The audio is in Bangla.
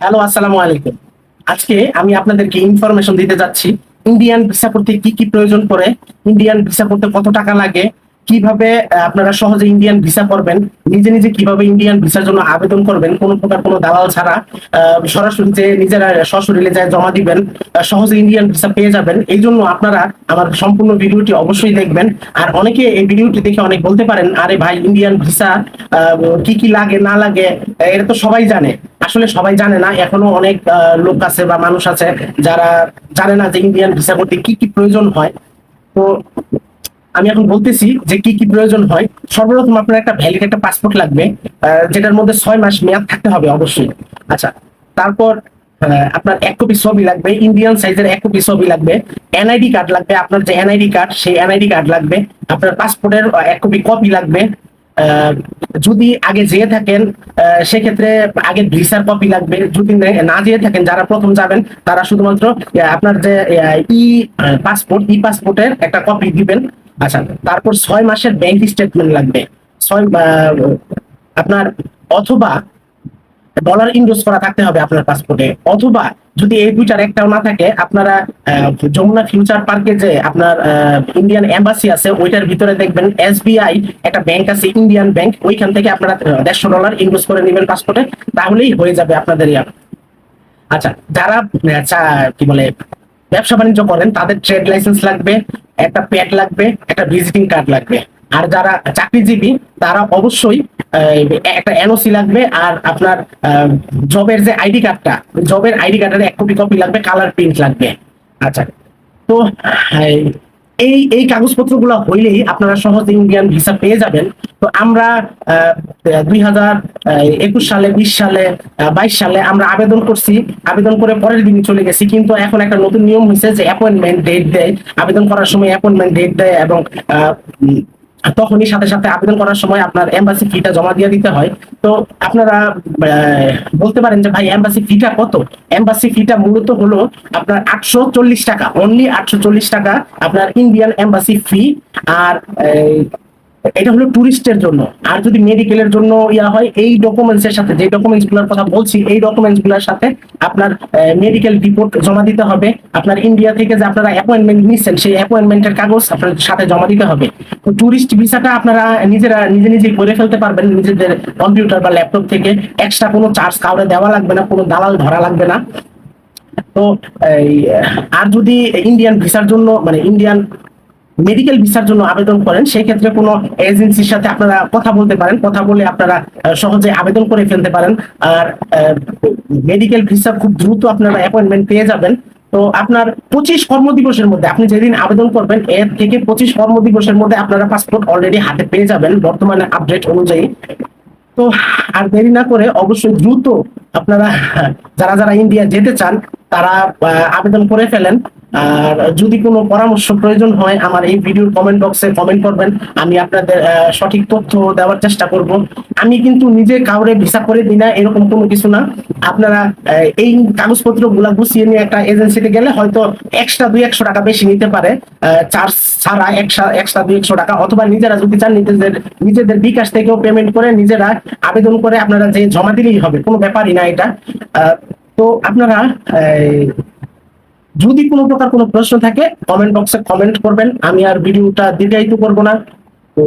হ্যালো, আসসালামু আলাইকুম। আজকে আমি আপনাদেরকে ইনফরমেশন দিতে যাচ্ছি ইন্ডিয়ান ভিসা করতে কি কি প্রয়োজন পড়ে ইন্ডিয়ান ভিসা করতে কত টাকা লাগে কীভাবে আপনারা সহজে ইন্ডিয়ান ভিসা করবেন, নিজে নিজে কীভাবে ইন্ডিয়ান ভিসার জন্য আবেদন করবেন, কোনো প্রকার কোনো দালাল ছাড়া সরাসরি যে নিজেরা সশরীরে যায় জমা দিবেন সহজে ইন্ডিয়ান ভিসা পেয়ে যাবেন। এই জন্য আপনারা আমার সম্পূর্ণ ভিডিওটি অবশ্যই দেখবেন। আর অনেকে এই ভিডিওটি দেখে অনেক বলতে পারেন, আরে ভাই ইন্ডিয়ান ভিসা কি কি লাগে, না লাগে? এটা তো সবাই জানে। আসলে সবাই জানে না, এখনও অনেক লোক আছে বা মানুষ আছে যারা জানে না যে ইন্ডিয়ান ভিসা করতে কি কি প্রয়োজন হয়। তো আমি এখন বলতেছি যে কি কি প্রয়োজন হয়। সর্বপ্রথম আপনার একটা ভ্যালিড একটা পাসপোর্ট লাগবে যেটার মধ্যে ছয় মাস মেয়াদ থাকতে হবে অবশ্যই। আচ্ছা তারপর আপনার এক কপি ছবি লাগবে ইন্ডিয়ান সাইজের এক কপি ছবি লাগবে এনআইডি কার্ড লাগবে, আপনার যে এনআইডি কার্ড সেই এনআইডি কার্ড লাগবে, আপনার পাসপোর্টের এক কপি কপি লাগবে যদি আগে যেয়ে থাকেন সেক্ষেত্রে আগে ভিসার কপি লাগবে, যদি না যেয়ে থাকেন, যারা প্রথম যাবেন, তারা শুধুমাত্র আপনার যে ই পাসপোর্ট ই পাসপোর্টের একটা কপি দিবেন। আচ্ছা তারপর ছয় মাসের ব্যাংক স্টেটমেন্ট লাগবে। ছয় আপনার অথবা ডলার ইনভেস্ট করা থাকতে হবে আপনার পাসপোর্টে অথবা যদি এই দুইটার একটাও না থাকে, আপনারা যমুনা ফিউচার পার্কে যে আপনার ইন্ডিয়ান এম্বাসি আছে, ওইটার ভিতরে দেখবেন এসবিআই একটা ব্যাংক আছে ইন্ডিয়ান ব্যাংক ওইখান থেকে আপনারা দেড়শো ডলার ইনভেস্ট করে নেবেন পাসপোর্টে তাহলেই হয়ে যাবে আপনাদের ইয়া আচ্ছা যারা কি বলে, ব্যবসা বাণিজ্য করেন, তাদের ট্রেড লাইসেন্স লাগবে। একটা প্যাড লাগবে, একটা ভিজিটিং কার্ড লাগবে। আর যারা চাকরিজীবী, তারা অবশ্যই একটা এনওসি লাগবে আর আপনার জবের যে আইডি কার্ডটা জবের আইডি কার্ডের এক কপি কপি লাগবে কালার প্রিন্ট লাগবে। আচ্ছা তো, এই এই এই কাগজপত্রগুলো হইলেই আপনারা সহজে ইন্ডিয়ান ভিসা পেয়ে যাবেন। তো আমরা দুই হাজার একুশ সালে, বিশ সালে বাইশ সালে আমরা আবেদন করছি। আবেদন করে পরের দিনই চলে গেছি। কিন্তু এখন একটা নতুন নিয়ম হয়েছে যে অ্যাপয়েন্টমেন্ট ডেট দেয়। আবেদন করার সময় অ্যাপয়েন্টমেন্ট ডেট দেয় এবং তখনই সাথে সাথে আবেদন করার সময় আপনার এম্বাসি ফিটা জমা দিয়ে দিতে হয়। তো আপনারা বলতে পারেন যে ভাই এম্বাসি ফিটা কত? এম্বাসি ফিটা মূলত হলো আপনার আটশো চল্লিশ টাকা। অনলি আটশো চল্লিশ টাকা আপনার ইন্ডিয়ান এম্বাসি ফি আর এটা হলো টুরিস্টের জন্য। আর যদি মেডিকেলের জন্য ইয়া হয়, এই ডকুমেন্টস এর সাথে, যে ডকুমেন্টসগুলোর কথা বলছি, এই ডকুমেন্টসগুলোর সাথে আপনার মেডিকেল রিপোর্ট জমা দিতে হবে। আপনার ইন্ডিয়া থেকে যে আপনারা অ্যাপয়েন্টমেন্ট নিচ্ছেন, সেই অ্যাপয়েন্টমেন্টের কাগজ আপনার সাথে জমা দিতে হবে। তো টুরিস্ট ভিসাটা আপনারা নিজেরা, নিজে নিজেই করে ফেলতে পারবেন। নিজেদের কম্পিউটার বা ল্যাপটপ থেকে এক্সট্রা কোনো চার্জ কাউরে দেওয়া লাগবে না, কোনো দালাল ধরা লাগবে না। তো আর যদি ইন্ডিয়ান ভিসার জন্য মানে ইন্ডিয়ান মেডিকেল ভিসার জন্য আবেদন করেন, সেই ক্ষেত্রে কোনো এজেন্সির সাথে আপনারা কথা বলতে পারেন। কথা বলে আপনারা সহজে আবেদন করে ফেলতে পারেন। আর মেডিকেল ভিসা খুব দ্রুত আপনারা অ্যাপয়েন্টমেন্ট পেয়ে যাবেন। তো আপনার পঁচিশ কর্মদিবসের মধ্যে, আপনি যেদিন আবেদন করবেন, এর থেকে পঁচিশ কর্মদিবসের মধ্যে আপনারা পাসপোর্ট অলরেডি হাতে পেয়ে যাবেন, বর্তমানে আপডেট অনুযায়ী। তো আর দেরি না করে অবশ্যই দ্রুত আপনারা যারা যারা ইন্ডিয়া যেতে চান তারা আবেদন করে ফেলেন। আর যদি কোনো পরামর্শ প্রয়োজন হয়, আমার এই ভিডিওর কমেন্ট বক্সে কমেন্ট করবেন। আমি আপনাদের সঠিক তথ্য দেওয়ার চেষ্টা করব। আমি কিন্তু নিজে কাউরে ভিসা করে দিই না, এরকম কোনো কিছু না। আপনারা এই কাগজপত্রগুলা গুছিয়ে নিয়ে একটা এজেন্সিতে গেলে হয়তো এক্সট্রা দুই একশো টাকা বেশি নিতে পারে। চার্জ ছাড়া এক্সট্রা এক্সট্রা দুই একশো টাকা। অথবা নিজেরা যদি চান, নিজেদের নিজেদের বিকাশ থেকেও পেমেন্ট করে নিজেরা আবেদন করে আপনারা যে জমা দিলেই হবে। কোনো ব্যাপারই না এটা। তো আপনারা যদি কোনো প্রকার কোনো প্রশ্ন থাকে কমেন্ট বক্সে কমেন্ট করবেন। আমি আর ভিডিওটা দীর্ঘায়িত করব না। তো